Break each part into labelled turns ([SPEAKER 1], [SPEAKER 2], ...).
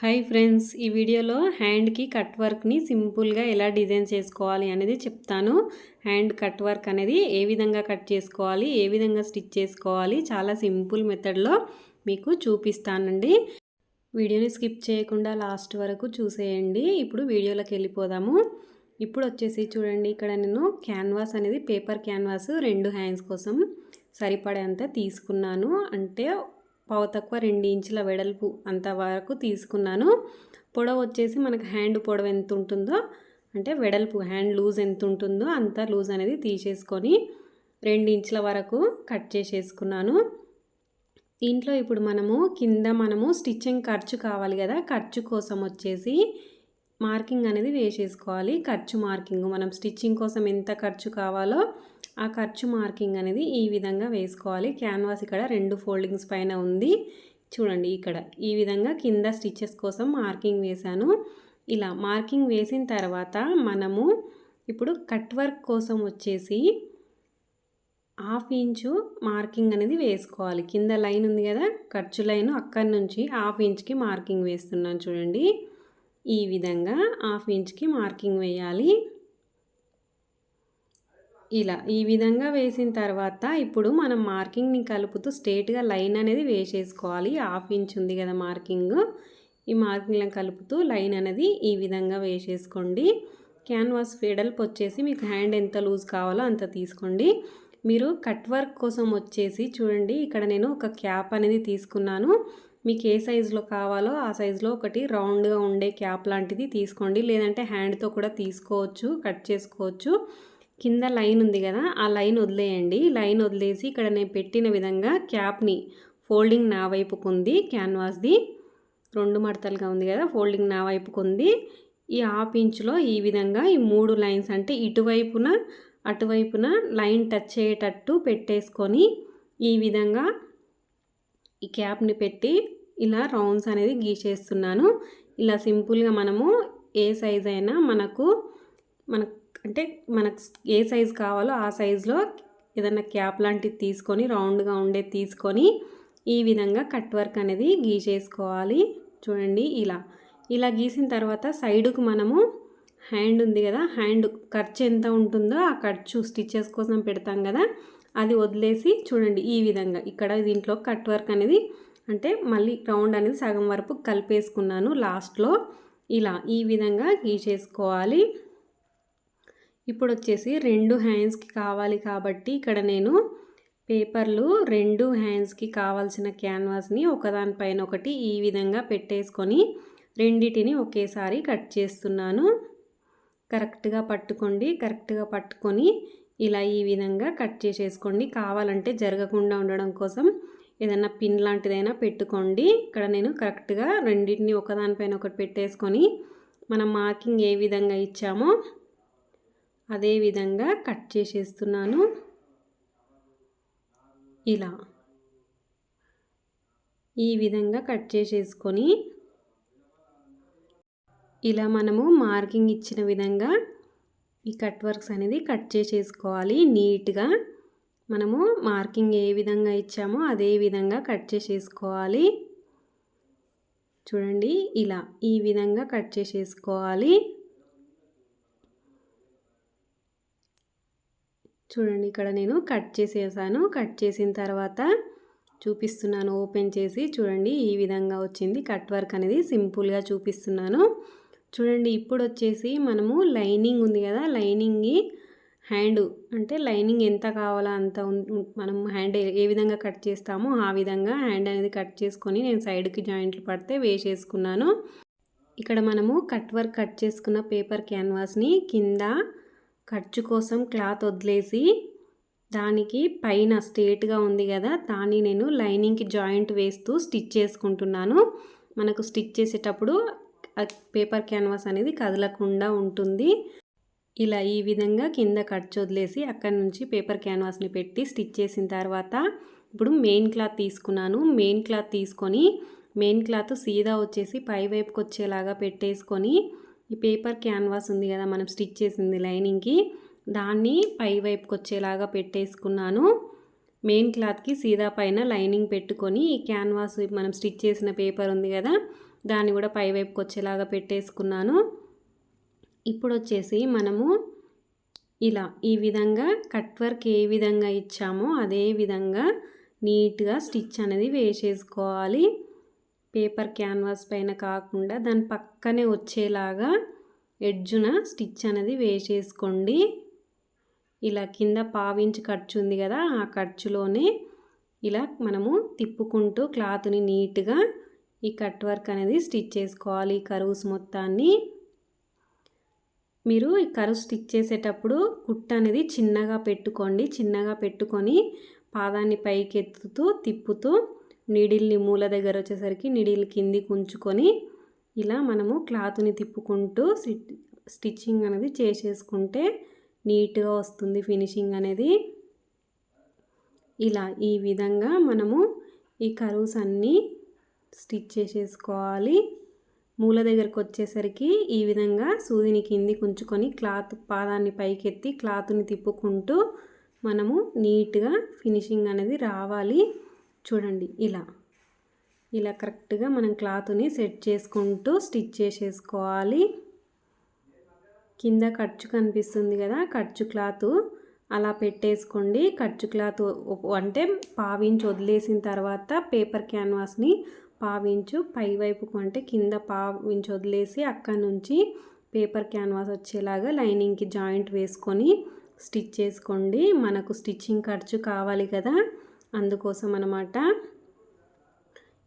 [SPEAKER 1] Hi friends ఈ వీడియోలో హ్యాండ్కి కట్ వర్క్ని సింపుల్గా ఎలా డిజైన్ చేసుకోవాలి అనేది చెప్తాను. హ్యాండ్ కట్ వర్క్ అనేది ఏ విధంగా కట్ చేసుకోవాలి ఏ విధంగా స్టిచ్ చేసుకోవాలి చాలా సింపుల్ మెథడ్లో మీకు చూపిస్తానండి. వీడియోని స్కిప్ చేయకుండా లాస్ట్ వరకు చూసేయండి. ఇప్పుడు వీడియోలోకి వెళ్ళిపోదాము. ఇప్పుడు వచ్చేసి చూడండి ఇక్కడ నేను క్యాన్వాస్ అనేది పేపర్ క్యాన్వాస్ రెండు హ్యాండ్స్ కోసం సరిపడేంత తీసుకున్నాను. అంటే పావు తక్కువ రెండు ఇంచుల వెడల్పు అంత వరకు తీసుకున్నాను. పొడవు వచ్చేసి మనకు హ్యాండ్ పొడవు ఎంత ఉంటుందో అంటే వెడల్పు హ్యాండ్ లూజ్ ఎంత ఉంటుందో అంత లూజ్ అనేది తీసేసుకొని రెండు ఇంచుల వరకు కట్ చేసేసుకున్నాను. దీంట్లో ఇప్పుడు మనము కింద మనము స్టిచ్చింగ్ ఖర్చు కావాలి కదా ఖర్చు కోసం వచ్చేసి మార్కింగ్ అనేది వేసేసుకోవాలి. ఖర్చు మార్కింగ్ మనం స్టిచ్చింగ్ కోసం ఎంత ఖర్చు కావాలో ఆ ఖర్చు మార్కింగ్ అనేది ఈ విధంగా వేసుకోవాలి. క్యాన్వాస్ ఇక్కడ రెండు ఫోల్డింగ్స్ పైన ఉంది. చూడండి ఇక్కడ ఈ విధంగా కింద స్టిచెస్ కోసం మార్కింగ్ వేశాను. ఇలా మార్కింగ్ వేసిన తర్వాత మనము ఇప్పుడు కట్ వర్క్ కోసం వచ్చేసి హాఫ్ ఇంచు మార్కింగ్ అనేది వేసుకోవాలి. కింద లైన్ ఉంది కదా ఖర్చు లైన్ అక్కడి నుంచి హాఫ్ ఇంచ్కి మార్కింగ్ వేస్తున్నాను చూడండి. ఈ విధంగా హాఫ్ ఇంచ్కి మార్కింగ్ వేయాలి. ఇలా ఈ విధంగా వేసిన తర్వాత ఇప్పుడు మనం మార్కింగ్ని కలుపుతూ స్ట్రేట్గా లైన్ అనేది వేసేసుకోవాలి. హాఫ్ ఇంచ్ ఉంది కదా మార్కింగ్. ఈ మార్కింగ్లను కలుపుతూ లైన్ అనేది ఈ విధంగా వేసేసుకోండి. క్యాన్వాస్ వెడల్పు వచ్చేసి మీకు హ్యాండ్ ఎంత లూజ్ కావాలో అంత తీసుకోండి. మీరు కట్ వర్క్ కోసం వచ్చేసి చూడండి ఇక్కడ నేను ఒక క్యాప్ అనేది తీసుకున్నాను. మీకు ఏ సైజులో కావాలో ఆ సైజులో ఒకటి రౌండ్గా ఉండే క్యాప్ లాంటిది తీసుకోండి. లేదంటే హ్యాండ్తో కూడా తీసుకోవచ్చు కట్ చేసుకోవచ్చు. కింద లైన్ ఉంది కదా ఆ లైన్ వదిలేయండి. లైన్ వదిలేసి ఇక్కడ నేను పెట్టిన విధంగా క్యాప్ని ఫోల్డింగ్ నా వైపుకు ఉంది. క్యాన్వాస్ది రెండు మడతలుగా ఉంది కదా ఫోల్డింగ్ నా వైపుకు ఉంది. ఈ హాఫ్ ఇంచులో ఈ విధంగా ఈ మూడు లైన్స్ అంటే ఇటువైపున అటువైపున లైన్ టచ్ అయ్యేటట్టు పెట్టేసుకొని ఈ విధంగా ఈ క్యాప్ని పెట్టి ఇలా రౌండ్స్ అనేది గీసేస్తున్నాను. ఇలా సింపుల్గా మనము ఏ సైజ్ అయినా మనకు మనకు అంటే మనకు ఏ సైజ్ కావాలో ఆ సైజులో ఏదైనా క్యాప్ లాంటిది తీసుకొని రౌండ్గా ఉండేది తీసుకొని ఈ విధంగా కట్ వర్క్ అనేది గీసేసుకోవాలి. చూడండి ఇలా. ఇలా గీసిన తర్వాత సైడుకు మనము హ్యాండ్ ఉంది కదా హ్యాండ్ ఖర్చు ఎంత ఉంటుందో ఆ ఖర్చు స్టిచ్చెస్ కోసం పెడతాం కదా అది వదిలేసి చూడండి ఈ విధంగా. ఇక్కడ దీంట్లో కట్ వర్క్ అనేది అంటే మళ్ళీ రౌండ్ అనేది సగం వరకు కలిపేసుకున్నాను లాస్ట్లో. ఇలా ఈ విధంగా గీసేసుకోవాలి. ఇప్పుడు వచ్చేసి రెండు హ్యాండ్స్కి కావాలి కాబట్టి ఇక్కడ నేను పేపర్లు రెండు హ్యాండ్స్కి కావాల్సిన క్యాన్వాస్ని ఒకదానిపైన ఒకటి ఈ విధంగా పెట్టేసుకొని రెండిటిని ఒకేసారి కట్ చేస్తున్నాను. కరెక్ట్గా పట్టుకోండి కరెక్ట్గా పట్టుకొని ఇలా ఈ విధంగా కట్ చేసేసుకోండి. కావాలంటే జరగకుండా ఉండడం కోసం ఏదైనా పిన్ లాంటిదైనా పెట్టుకోండి. ఇక్కడ నేను కరెక్ట్గా రెండింటిని ఒకదానిపైన ఒకటి పెట్టేసుకొని మనం మార్కింగ్ ఏ విధంగా ఇచ్చామో అదే విధంగా కట్ చేసేస్తున్నాను. ఇలా. ఈ విధంగా కట్ చేసేసుకొని ఇలా మనము మార్కింగ్ ఇచ్చిన విధంగా ఈ కట్ వర్క్స్ అనేది కట్ చేసేసుకోవాలి. నీట్గా మనము మార్కింగ్ ఏ విధంగా ఇచ్చామో అదే విధంగా కట్ చేసేసుకోవాలి. చూడండి ఇలా ఈ విధంగా కట్ చేసేసుకోవాలి. చూడండి ఇక్కడ నేను కట్ చేసేసాను. కట్ చేసిన తర్వాత చూపిస్తున్నాను ఓపెన్ చేసి చూడండి ఈ విధంగా వచ్చింది. కట్ వర్క్ అనేది సింపుల్గా చూపిస్తున్నాను. చూడండి ఇప్పుడు వచ్చేసి మనము లైనింగ్ ఉంది కదా లైనింగ్ హ్యాండ్ అంటే లైనింగ్ ఎంత కావాలో అంత మనం హ్యాండ్ ఏ విధంగా కట్ చేస్తామో ఆ విధంగా హ్యాండ్ అనేది కట్ చేసుకొని నేను సైడ్కి జాయింట్లు పడితే వేసేసుకున్నాను. ఇక్కడ మనము కట్ వర్క్ కట్ చేసుకున్న పేపర్ క్యాన్వాస్ని కింద ఖర్చు కోసం క్లాత్ వదిలేసి దానికి పైన స్ట్రేట్గా ఉంది కదా దాన్ని నేను లైనింగ్కి జాయింట్ వేస్తూ స్టిచ్ చేసుకుంటున్నాను. మనకు స్టిచ్ చేసేటప్పుడు పేపర్ క్యాన్వాస్ అనేది కదలకుండా ఉంటుంది. ఇలా ఈ విధంగా కింద ఖర్చు వదిలేసి అక్కడి నుంచి పేపర్ క్యాన్వాస్ని పెట్టి స్టిచ్ చేసిన తర్వాత ఇప్పుడు మెయిన్ క్లాత్ తీసుకున్నాను. మెయిన్ క్లాత్ తీసుకొని మెయిన్ క్లాత్ సీదా వచ్చేసి పై వైపుకి వచ్చేలాగా పెట్టేసుకొని ఈ పేపర్ క్యాన్వాస్ ఉంది కదా మనం స్టిచ్ చేసింది లైనింగ్కి. దాన్ని పై వైపుకి వచ్చేలాగా పెట్టేసుకున్నాను. మెయిన్ క్లాత్కి సీదా పైన లైనింగ్ పెట్టుకొని ఈ క్యాన్వాస్ మనం స్టిచ్ చేసిన పేపర్ ఉంది కదా దాన్ని కూడా పైవైపుకి వచ్చేలాగా పెట్టేసుకున్నాను. ఇప్పుడు వచ్చేసి మనము ఇలా ఈ విధంగా కట్ వర్క్ ఏ విధంగా ఇచ్చామో అదే విధంగా నీట్గా స్టిచ్ అనేది వేసేసుకోవాలి. పేపర్ క్యాన్వాస్ పైన కాకుండా దాని పక్కనే వచ్చేలాగా ఎడ్జున స్టిచ్ అనేది వేసేసుకోండి. ఇలా కింద పావించి ఖర్చు ఉంది కదా ఆ ఖర్చులోనే ఇలా మనము తిప్పుకుంటూ క్లాత్ని నీట్గా ఈ కట్ వర్క్ అనేది స్టిచ్ చేసుకోవాలి ఈ కరువుస్ మొత్తాన్ని. మీరు ఈ కరువు స్టిచ్ చేసేటప్పుడు కుట్ట అనేది చిన్నగా పెట్టుకోండి చిన్నగా పెట్టుకొని పాదాన్ని పైకెత్తుతూ తిప్పుతూ నీడిల్ని మూల దగ్గర వచ్చేసరికి నీడిల్ కింది ఉంచుకొని ఇలా మనము క్లాత్ని తిప్పుకుంటూ స్టిచ్చింగ్ అనేది చేసేసుకుంటే నీట్గా వస్తుంది ఫినిషింగ్ అనేది. ఇలా ఈ విధంగా మనము ఈ కరువుస్ అన్నీ స్టిచ్ చేసేసుకోవాలి. మూల దగ్గరకు వచ్చేసరికి ఈ విధంగా సూదిని కింది ఉంచుకొని క్లాత్ పాదాన్ని పైకెత్తి క్లాత్ని తిప్పుకుంటూ మనము నీట్గా ఫినిషింగ్ అనేది రావాలి. చూడండి ఇలా. ఇలా కరెక్ట్గా మనం క్లాత్ని సెట్ చేసుకుంటూ స్టిచ్ చేసేసుకోవాలి. కింద ఖర్చు కనిపిస్తుంది కదా ఖర్చు క్లాత్. అలా పెట్టేసుకోండి. ఖర్చు క్లాత్ అంటే పావించి వదిలేసిన తర్వాత పేపర్ క్యాన్వాస్ని పావించు. పైవైపుకు అంటే కింద పావించి వదిలేసి అక్కడి నుంచి పేపర్ క్యాన్వాస్ వచ్చేలాగా లైనింగ్కి జాయింట్ వేసుకొని స్టిచ్ చేసుకోండి. మనకు స్టిచ్చింగ్ ఖర్చు కావాలి కదా. అందుకోసం అనమాట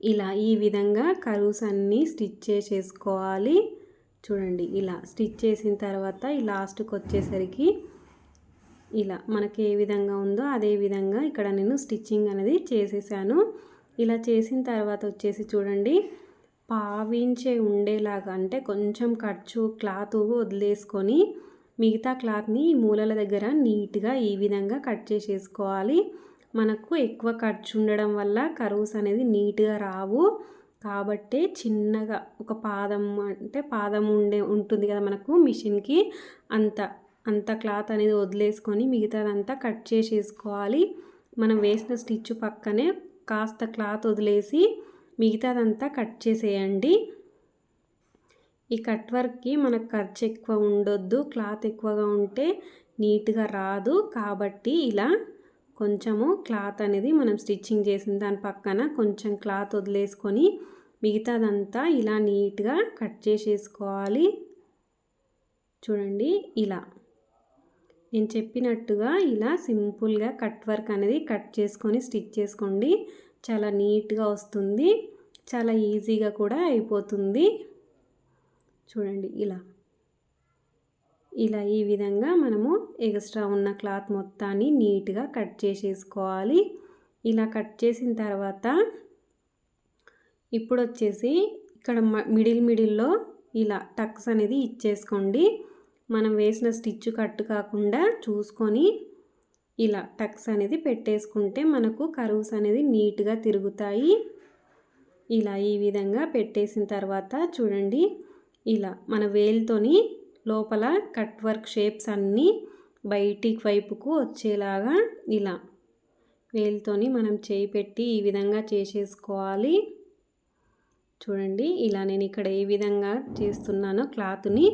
[SPEAKER 1] ఇలా ఈ విధంగా కరువుస్ అన్నీ స్టిచ్ చేసేసుకోవాలి. చూడండి ఇలా స్టిచ్ చేసిన తర్వాత ఈ లాస్ట్కి వచ్చేసరికి ఇలా మనకి ఏ విధంగా ఉందో అదే విధంగా ఇక్కడ నేను స్టిచ్చింగ్ అనేది చేసేసాను. ఇలా చేసిన తర్వాత వచ్చేసి చూడండి పావించే ఉండేలాగా అంటే కొంచెం ఖర్చు క్లాత్ వదిలేసుకొని మిగతా క్లాత్ని మూలల దగ్గర నీట్గా ఈ విధంగా కట్ చేసేసుకోవాలి. మనకు ఎక్కువ ఖర్చు ఉండడం వల్ల కరువుస్ అనేది నీట్గా రావు. కాబట్టి చిన్నగా ఒక పాదం అంటే పాదం ఉండే ఉంటుంది కదా మనకు మిషన్కి. అంత అంత క్లాత్ అనేది వదిలేసుకొని మిగతాదంతా కట్ చేసేసుకోవాలి. మనం వేసిన స్టిచ్ పక్కనే కాస్త క్లాత్ వదిలేసి మిగతాదంతా కట్ చేసేయండి. ఈ కట్ వర్క్కి మనకు ఖర్చు ఎక్కువ ఉండొద్దు. క్లాత్ ఎక్కువగా ఉంటే నీట్గా రాదు. కాబట్టి ఇలా కొంచెము క్లాత్ అనేది మనం స్టిచ్చింగ్ చేసిన దాని పక్కన కొంచెం క్లాత్ వదిలేసుకొని మిగతాదంతా ఇలా నీట్గా కట్ చేసేసుకోవాలి. చూడండి ఇలా. నేను చెప్పినట్టుగా ఇలా సింపుల్గా కట్ వర్క్ అనేది కట్ చేసుకొని స్టిచ్ చేసుకోండి. చాలా నీట్గా వస్తుంది. చాలా ఈజీగా కూడా అయిపోతుంది. చూడండి ఇలా. ఇలా ఈ విధంగా మనము ఎక్స్ట్రా ఉన్న క్లాత్ మొత్తాన్ని నీట్గా కట్ చేసేసుకోవాలి. ఇలా కట్ చేసిన తర్వాత ఇప్పుడు వచ్చేసి ఇక్కడ మిడిల్ మిడిల్లో ఇలా టక్స్ అనేది ఇచ్చేసుకోండి. మనం వేసిన స్టిచ్ కట్ కాకుండా చూసుకొని ఇలా టక్స్ అనేది పెట్టేసుకుంటే మనకు కరువుస్ అనేది నీట్గా తిరుగుతాయి. ఇలా ఈ విధంగా పెట్టేసిన తర్వాత చూడండి. ఇలా మన వేలుతోని లోపల కట్ వర్క్ షేప్స్ అన్నీ బయటికి వైపుకు వచ్చేలాగా ఇలా వేలుతోని మనం చేయి పెట్టి ఈ విధంగా చేసేసుకోవాలి. చూడండి ఇలా నేను ఇక్కడ ఏ విధంగా చేస్తున్నానో క్లాత్ని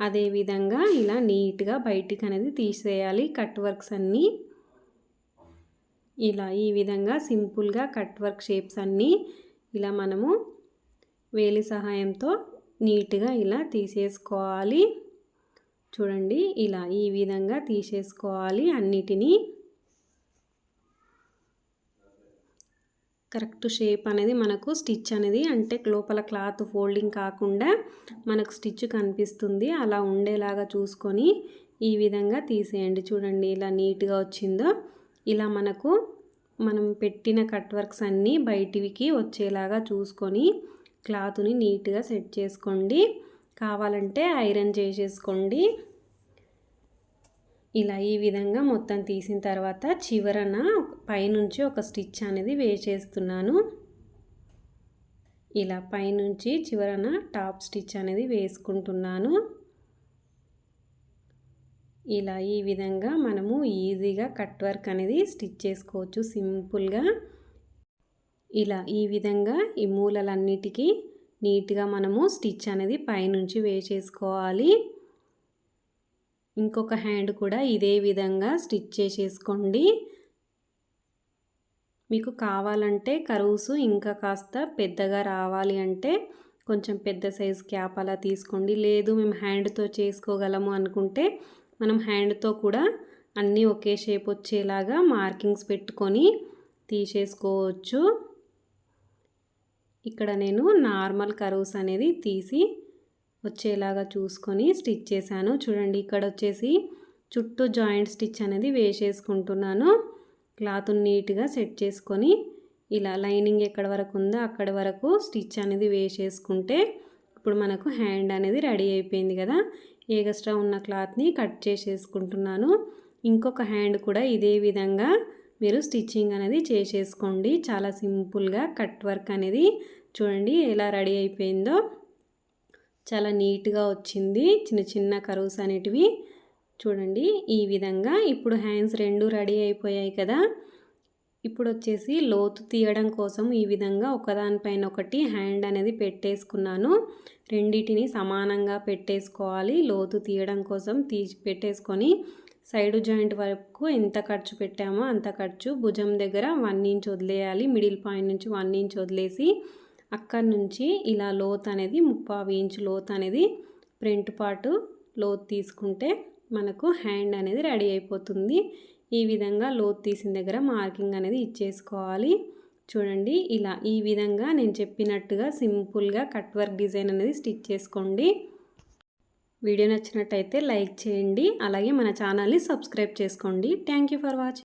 [SPEAKER 1] అదే విధంగా ఇలా నీట్గా బయటికి అనేది తీసేయాలి కట్ వర్క్స్ అన్నీ. ఇలా ఈ విధంగా సింపుల్గా కట్ వర్క్ షేప్స్ అన్నీ ఇలా మనము వేలి సహాయంతో నీట్గా ఇలా తీసేసుకోవాలి. చూడండి ఇలా ఈ విధంగా తీసేసుకోవాలి అన్నిటినీ. కరెక్ట్ షేప్ అనేది మనకు స్టిచ్ అనేది అంటే లోపల క్లాత్ ఫోల్డింగ్ కాకుండా మనకు స్టిచ్ కనిపిస్తుంది. అలా ఉండేలాగా చూసుకొని ఈ విధంగా తీసేయండి. చూడండి ఇలా నీట్గా వచ్చిందో. ఇలా మనకు మనం పెట్టిన కట్ వర్క్స్ అన్నీ బయటికి వచ్చేలాగా చూసుకొని క్లాత్ని నీట్గా సెట్ చేసుకోండి. కావాలంటే ఐరన్ చేసేసుకోండి. ఇలా ఈ విధంగా మొత్తం తీసిన తర్వాత చివరన పైనుంచి ఒక స్టిచ్ అనేది వేసేస్తున్నాను. ఇలా పైనుంచి చివరన టాప్ స్టిచ్ అనేది వేసుకుంటున్నాను. ఇలా ఈ విధంగా మనము ఈజీగా కట్ వర్క్ అనేది స్టిచ్ చేసుకోవచ్చు సింపుల్గా. ఇలా ఈ విధంగా ఈ మూలలన్నిటికీ నీట్గా మనము స్టిచ్ అనేది పైనుంచి వేసేసుకోవాలి ఇంకొక హ్యాండ్ కూడా ఇదే విధంగా స్టిచ్ చేసేసుకోండి. మీకు కావాలంటే కరువుసు ఇంకా కాస్త పెద్దగా రావాలి అంటే కొంచెం పెద్ద సైజ్ క్యాప్ అలా తీసుకోండి. లేదు మేము హ్యాండ్తో చేసుకోగలము అనుకుంటే మనం హ్యాండ్తో కూడా అన్నీ ఒకే షేప్ వచ్చేలాగా మార్కింగ్స్ పెట్టుకొని తీసేసుకోవచ్చు. ఇక్కడ నేను నార్మల్ కరువుస్ అనేది తీసి వచ్చేలాగా చూసుకొని స్టిచ్ చేశాను. చూడండి ఇక్కడ వచ్చేసి చుట్టూ జాయింట్ స్టిచ్ అనేది వేసేసుకుంటున్నాను. క్లాత్ నీట్గా సెట్ చేసుకొని ఇలా లైనింగ్ ఎక్కడ వరకు ఉందో అక్కడ వరకు స్టిచ్ అనేది వేసేసుకుంటే ఇప్పుడు మనకు హ్యాండ్ అనేది రెడీ అయిపోయింది కదా. ఎగస్ట్రా ఉన్న క్లాత్ని కట్ చేసేసుకుంటున్నాను. ఇంకొక హ్యాండ్ కూడా ఇదే విధంగా మీరు స్టిచ్చింగ్ అనేది చేసేసుకోండి. చాలా సింపుల్గా కట్ వర్క్ అనేది చూడండి ఎలా రెడీ అయిపోయిందో. చాలా నీట్గా వచ్చింది. చిన్న చిన్న కరువుస్ అనేటివి. చూడండి ఈ విధంగా. ఇప్పుడు హ్యాండ్స్ రెండు రెడీ అయిపోయాయి కదా. ఇప్పుడు వచ్చేసి లోతు తీయడం కోసం ఈ విధంగా ఒకదానిపైన ఒకటి హ్యాండ్ అనేది పెట్టేసుకున్నాను. రెండింటిని సమానంగా పెట్టేసుకోవాలి. లోతు తీయడం కోసం తీసి పెట్టేసుకొని సైడ్ జాయింట్ వరకు ఎంత ఖర్చు పెట్టామో అంత ఖర్చు. భుజం దగ్గర వన్ ఇంచ్ వదిలేయాలి. మిడిల్ పాయింట్ నుంచి వన్ ఇంచ్ వదిలేసి అక్కడి నుంచి ఇలా లోత్ అనేది ముప్పావి ఇంచు లోత్ అనేది ప్రింట్ పాటు లోత్ తీసుకుంటే మనకు హ్యాండ్ అనేది రెడీ అయిపోతుంది. ఈ విధంగా లోత్ తీసిన దగ్గర మార్కింగ్ అనేది ఇచ్చేసుకోవాలి. చూడండి ఇలా ఈ విధంగా నేను చెప్పినట్టుగా సింపుల్గా కట్ వర్క్ డిజైన్ అనేది స్టిచ్ చేసుకోండి. వీడియో నచ్చినట్టయితే లైక్ చేయండి. అలాగే మన ఛానల్ని సబ్స్క్రైబ్ చేసుకోండి. Thank for watching